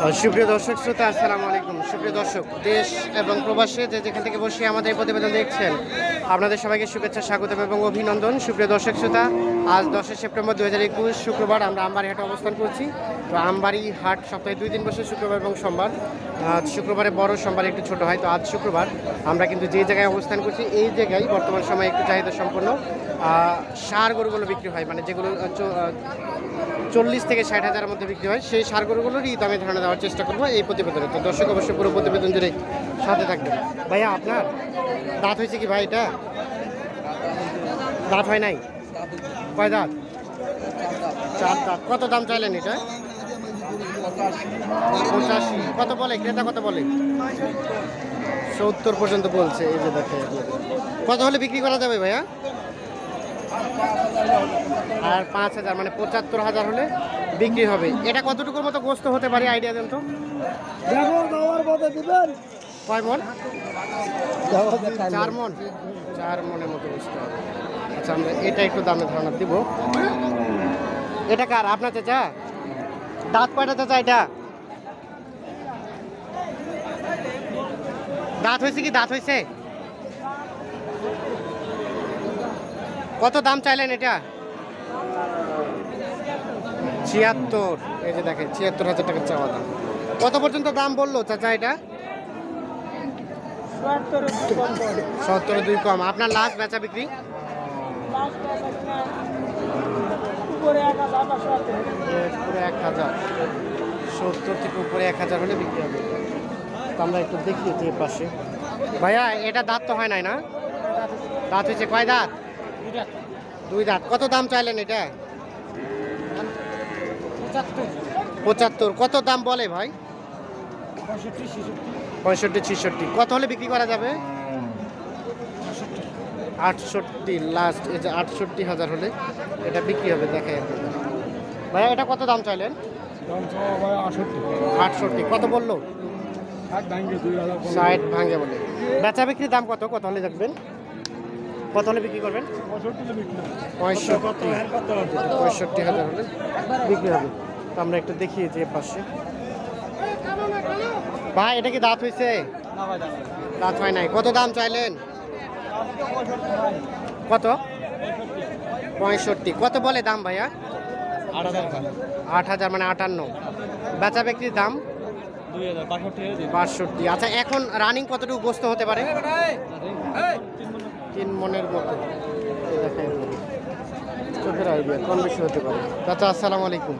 সুপ্রিয় দর্শক শ্রোতা, আসসালামু আলাইকুম। সুপ্রিয় দর্শক, দেশ এবং প্রবাসে যে যেখান থেকে বসে আমাদের প্রতিবেদন দেখছেন, আপনাদের সবাইকে শুভেচ্ছা, স্বাগতম এবং অভিনন্দন। সুপ্রিয় দর্শক শ্রোতা, আজ দশই সেপ্টেম্বর দু হাজার একুশ, শুক্রবার আমরা আমবাড়ি হাটে অবস্থান করছি। তো আমবাড়ি হাট সপ্তাহে দুই দিন বসে শুক্রবার এবং সোমবার। আজ শুক্রবারে বড় সোমবার, একটু ছোট হয়, তো আজ শুক্রবার আমরা কিন্তু যে জায়গায় অবস্থান করছি, এই জায়গায় বর্তমান সময়ে একটু চাহিদা সম্পন্ন। সার গরুগুলো বিক্রি হয় মানে যেগুলো চল্লিশ থেকে ষাট হাজারের মধ্যে বিক্রি হয়। সেই সার গরুগুলোরই দামে ধারণা দেওয়ার চেষ্টা করব এই প্রতিবেদনে। তো দর্শক অবশ্যই পুরো প্রতিবেদন জুড়ে সাথে থাকবেন। ভাইয়া, আপনার দাঁত হয়েছে কি ভাই এটা? দাঁত হয় নাই? কয় দাঁত? চার দাঁত। কত দাম চাইলেন এটা? পঁচাশি। কত বলে? ক্রেতা কত বলে? সত্তর পর্যন্ত বলছে। এই যে দেখে কত হলে বিক্রি করা যাবে ভাইয়া? আর পাঁচ হাজার মানে পঁচাত্তর হাজার হলে বিক্রি হবে। এটা কতটুকুর মতো গোস্ত হতে পারে আইডিয়া দেন তো? কয় মন? চার মন? চার মনের মতো গোস্ত। আচ্ছা আমরা এটা একটু দামে ধারণা দিব। এটা কার? আপনার চাচা? দাঁত কয়টা চাচা এটা? দাঁত হয়েছে কি? দাঁত হয়েছে? কত দাম চাইলেন এটা? ছিয়াত্তর। এই যে দেখেন ছিয়াত্তর হাজার টাকা চাওয়া দাম। কত পর্যন্ত দাম বলল চাচা এটা? সত্তর দুই কম আপনার লাস্ট বেচা বিক্রি? উপরে এক হাজার সত্তর। এক হাজার। সত্তর থেকে উপরে এক হাজার হলে বিক্রি হবে। তো আমরা একটু দেখিয়েছি এর পাশে ভাইয়া এটা দাঁত তো হয় নাই না? দাঁত হয়েছে কয় দাঁত? দুই দাঁত কত দাম চাইলেন এটা? পঁচাত্তর। কত দাম বলে ভাই? পঁয়ষট্টি ছেষট্টি। কত হলে বিক্রি করা যাবে? আটষট্টি। লাস্ট এই যে আটষট্টি হাজার হলে এটা বিক্রি হবে দেখে ভাইয়া এটা কত দাম চাইলেন? ভাই আটষট্টি। কত বলল? ষাট ভাঙে বলে। বেচা বিক্রির দাম কত? কত হলে দেখবেন? কত হলে বিক্রি করবেন? পঁয়ষট্টি পঁয়ষট্টি হাজার হলে বিক্রি হবে। আমরা একটু দেখিয়েছি এর পাশে। ভাই, এটা কি দাঁত হয়েছে দাঁত হয় নাই। কত দাম চাইলেন? কত? পঁয়ষট্টি। কত বলে দাম ভাইয়া? আট হাজার মানে আটান্ন। বেচা বিক্রির দাম? বাষট্টি। আচ্ছা এখন রানিং কতটুকু গোস্ত হতে পারে? তিন মনের মতো। দেখেন। চোখের আইডিয়া কম বেশি হতে পারে? চাচা, আসসালামু আলাইকুম।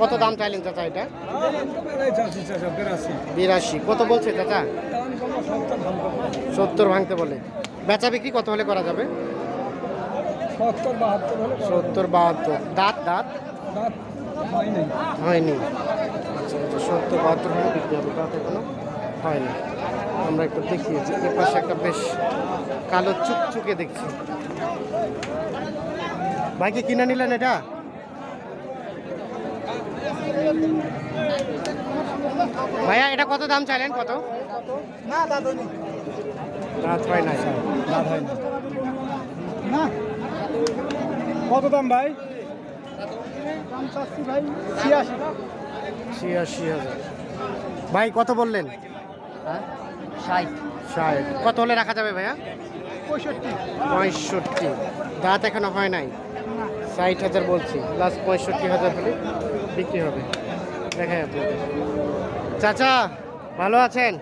কত দাম চাইলেন চাচা এটা? বিরাশি। কত বলছে চাচা? সত্তর ভাঙতে বলে। বেচা বিক্রি কত হলে করা যাবে? সত্তর, বাহাত্তর। দাঁত দাঁত? হয় হয়নি। আচ্ছা আচ্ছা সত্তর, বাহাত্তর হলে বিক্রি হবে। দাঁত এখনও হয়নি। আমরা একটু দেখিয়েছি। এর পাশে একটা বেশ কালো চুকচুকে দেখছি। ভাই কি কিনে নিলেন এটা? ভাইয়া এটা কত দাম চাইলেন? কত? না দাঁত হয় দাঁত কত দাম ভাই? ছিয়াশি হাজার। ভাই কত বললেন? হ্যাঁ ষাট। ষাট। কত হলে রাখা যাবে ভাইয়া? পঁয়ষট্টি। দাঁত এখনও হয় নাই? ষাট হাজার বলছি। লাস্ট পঁয়ষট্টি হাজার হলে বিক্রি হবে। দেখাই আপনাদের। চাচা ভালো আছেন?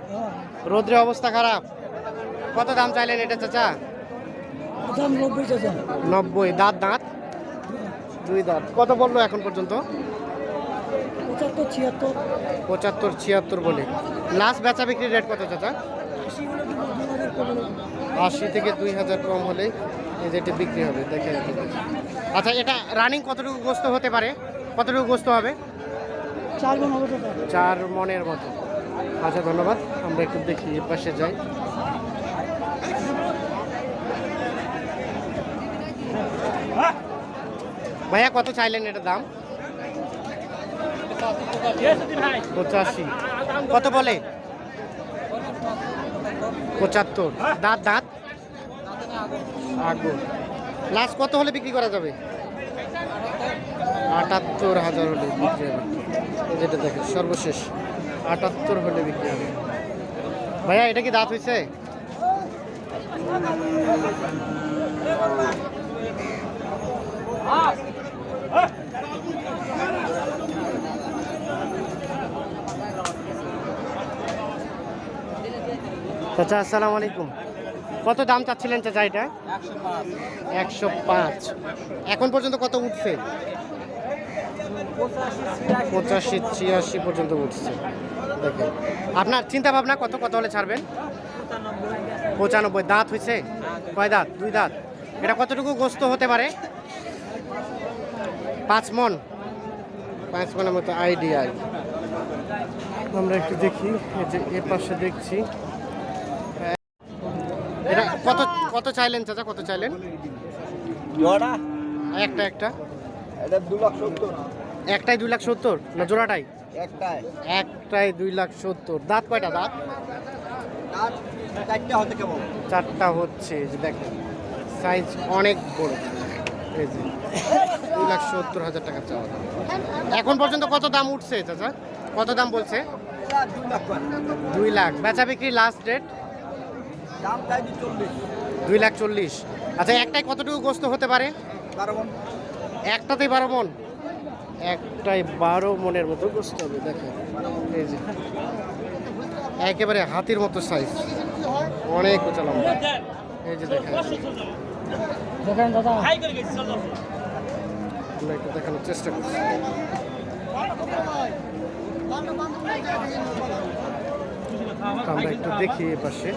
রোদ্রে অবস্থা খারাপ। কত দাম চাইলেন এটা চাচা? নব্বই চাচা। নব্বই। দাঁত দাঁত? দুই দাঁত। কত বলল এখন পর্যন্ত? পঁচাত্তর ছিয়াত্তর। পঁচাত্তর ছিয়াত্তর বলে। লাস্ট বেচা বিক্রির রেট কত চাচা? আশি থেকে দুই হাজার কম হলে এই যে এটা বিক্রি হবে দেখে আচ্ছা এটা রানিং কতটুকু গোস্ত হতে পারে? কতটুকু গোস্ত হবে? চার মনের মতো আচ্ছা ধন্যবাদ। আমরা একটু দেখি এর পাশে যাই। ভাইয়া কত চাইলেন এটা দাম? পঁচাশি। কত বলে? পঁচাত্তর। দাঁত দাঁত? আগুন। লাস্ট কত হলে বিক্রি করা যাবে? আটাত্তর হাজার হলে বিক্রি হবে। যেটা দেখেন, সর্বশেষ। আটাত্তর হলে বিক্রি হবে। ভাইয়া, এটা কি দাঁত হয়েছে চাচা, আসসালামু আলাইকুম। কত দাম চাচ্ছিলেন চাচা এটা? একশো পাঁচ। এখন পর্যন্ত কত উঠছে? পঁচাশি, ছিয়াশি পর্যন্ত উঠছে। দেখেন। আপনার চিন্তা ভাবনা কত কত হলে ছাড়বেন? পঁচানব্বই। দাঁত হয়েছে? কয় দাঁত? দুই দাঁত। এটা কতটুকু গোস্ত হতে পারে? পাঁচ মন। পাঁচ মনের মতো আইডিয়া। আমরা একটু দেখি যে এর পাশে দেখছি। এটা কত কত চাইলেন চাচা কত চাইলেন? জোড়া একটা একটা। এটা দু লাখ সত্তর। একটাই দুই লাখ সত্তর না জোড়াটাই? একটায় একটাই দুই লাখ সত্তর। দাঁত কয়টা দাঁত? চারটা হচ্ছে যে দেখেন সাইজ অনেক বড়। এই যে দুই লাখ সত্তর হাজার টাকা চাওয়া দাম। এখন পর্যন্ত কত দাম উঠছে চাচা? কত দাম বলছে? দুই লাখ বেচা বিক্রি লাস্ট ডেট দাম চাই চল্লিশ। দুই লাখ চল্লিশ। আচ্ছা একটাই কতটুকু গোস্ত হতে পারে? বারো মন। একটাতেই বারো মন? একটাই বারো মনের মতো গোস্ত হবে দেখেন। এই যে একেবারে হাতির মতো সাইজ অনেক উঁচা লম্বা। এই যে দেখেন। দেখেন দাদা। আমরা একটু দেখানোর চেষ্টা করছি। আমরা একটু দেখি এ পাশে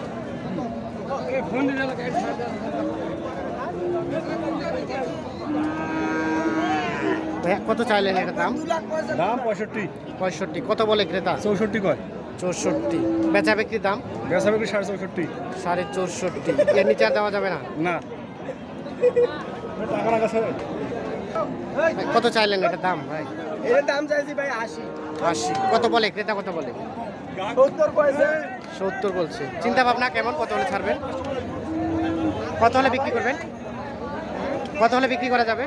ভাইয়া, কত চাইলেন এটা দাম? দাম পঁয়ষট্টি। পঁয়ষট্টি। কত বলে ক্রেতা? চৌষট্টি কয়? চৌষট্টি। বেচা বিক্রির দাম? বেচা বিক্রি সাড়ে চৌষট্টি। সাড়ে চৌষট্টি। এর নিচে আর দেওয়া যাবে না? না। কত চাইলেন এটা দাম ভাই? এর দাম চাইছি ভাই আশি। আশি। কত বলে? ক্রেতা কত বলে? সত্তর বলছে। চিন্তা ভাবনা কেমন? কত হলে ছাড়বেন? কত হলে বিক্রি করবেন? কত হলে বিক্রি করা যাবে?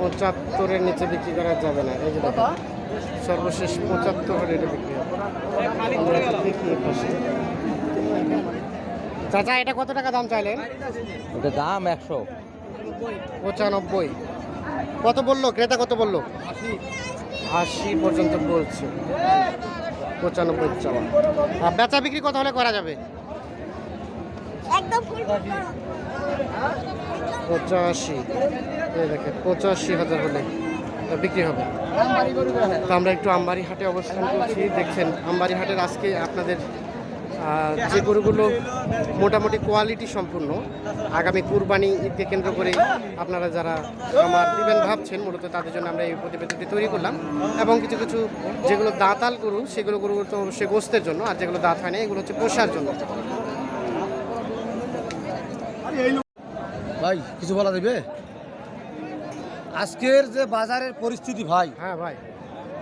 পঁচাত্তরের নিচে বিক্রি করা যাবে না। এই যে সর্বশেষ পঁচাত্তর হলে এটা বিক্রি। চাচা এটা কত টাকা দাম চাইলেন? ওটা দাম একশো। পঁচানব্বই। কত বলল? ক্রেতা কত বলল? আশি পর্যন্ত বলছে। পঁচানব্বই চাওয়া। আর বেচা বিক্রি কত হলে করা যাবে? পঁচাশি। এই দেখেন পঁচাশি হাজার হলে তা বিক্রি হবে। তো আমরা একটু আমবাড়ি হাটে অবস্থান করছি। দেখছেন আমবাড়ি হাটের আজকে আপনাদের যে গরুগুলো মোটামুটি কোয়ালিটি সম্পূর্ণ আগামী কুরবানি ঈদকে কেন্দ্র করে আপনারা যারা আমার দিবেন ভাবছেন মূলত তাদের জন্য আমরা এই প্রতিবেদনটি তৈরি করলাম। এবং কিছু কিছু যেগুলো দাঁতাল গরু সেগুলো গরু তো অবশ্যই গোস্তের জন্য আর যেগুলো দাঁত হয় না এগুলো হচ্ছে পোষার জন্য। ভাই কিছু বলা দেবে আজকের যে বাজারের পরিস্থিতি ভাই হ্যাঁ ভাই।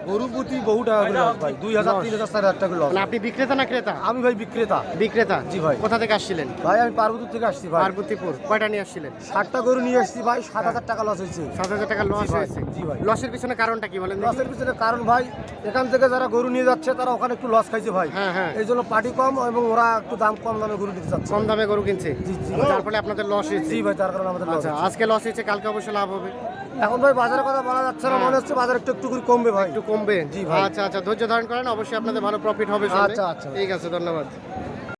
গরু প্রতি বহু টাকা করে ভাই দুই হাজার তিন হাজার চার হাজার টাকা লস আপনি বিক্রেতা না ক্রেতা? আমি ভাই বিক্রেতা। বিক্রেতা? জি ভাই। কোথা থেকে আসছিলেন? ভাই আমি পার্বতীর থেকে আসছি ভাই। পার্বতীপুর। কয়টা নিয়ে আসছিলেন? ষাটটা গরু নিয়ে আসছি ভাই সাত হাজার টাকা লস হয়েছে। সাত হাজার টাকা লস হয়েছে। জি ভাই। লসের পিছনে কারণটা কি বলেন লসের পিছনে কারণ ভাই এখান থেকে যারা গরু নিয়ে যাচ্ছে তারা ওখানে একটু লস খাইছে ভাই। হ্যাঁ হ্যাঁ। এই জন্য পার্টি কম এবং ওরা একটু দাম কম দামে গরু দিতে চাচ্ছে কম দামে গরু কিনছে? জি, জি। যার ফলে আপনাদের লস হয়েছে। জি ভাই তার কারণে আমাদের লস আচ্ছা আজকে লস হয়েছে কালকে অবশ্য লাভ হবে। এখন ভাই বাজারের কথা বলা যাচ্ছে না মনে হচ্ছে বাজার একটু একটু করে কমবে ভাই। একটু কমবে। জি ভাই। আচ্ছা আচ্ছা ধৈর্য ধারণ করেন অবশ্যই আপনাদের ভালো প্রফিট হবে আচ্ছা, আচ্ছা। ঠিক আছে ধন্যবাদ।